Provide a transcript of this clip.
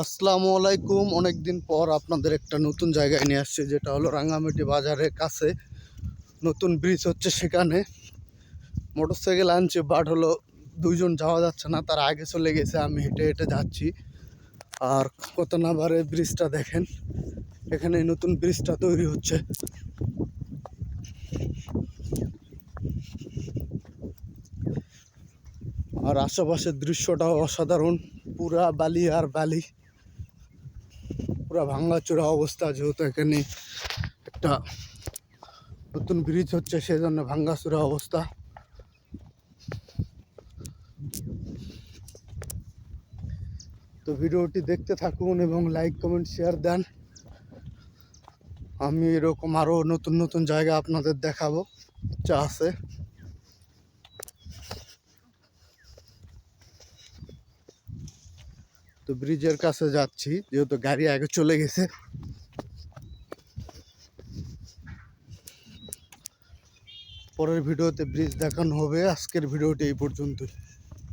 আসসালামু আলাইকুম। অনেকদিন পর আপনাদের একটা নতুন জায়গায় নিয়ে আসছে, যেটা হলো রাঙ্গামাটি বাজারের কাছে। নতুন ব্রিজ হচ্ছে সেখানে। মোটরসাইকেল আনছে বাট হলো দুইজন যাওয়া যাচ্ছে না, তার আগে চলে গেছে, আমি হেঁটে হেঁটে যাচ্ছি। আর কত নাম্বারে ব্রিজটা দেখেন, এখানে নতুন ব্রিজটা তৈরি হচ্ছে। আর আশেপাশের দৃশ্যটাও অসাধারণ, পুরা বালি আর বালি। পুরা ভাঙ্গাচোরা অবস্থা, যেহেতু এখানে একটা নতুন ব্রিজ হচ্ছে, সেজন্য ভাঙ্গাচোরা অবস্থা। তো ভিডিওটি দেখতে থাকুন এবং লাইক কমেন্ট শেয়ার দেন। আমি এরকম আরও নতুন নতুন জায়গা আপনাদের দেখাবো, যা আছে। তো ব্রিজের কাছে যাচ্ছি, যেহেতু গাড়ি আগে চলে গেছে। পরের ভিডিওতে ব্রিজ দেখানো হবে। আজকের ভিডিওটি এই পর্যন্তই।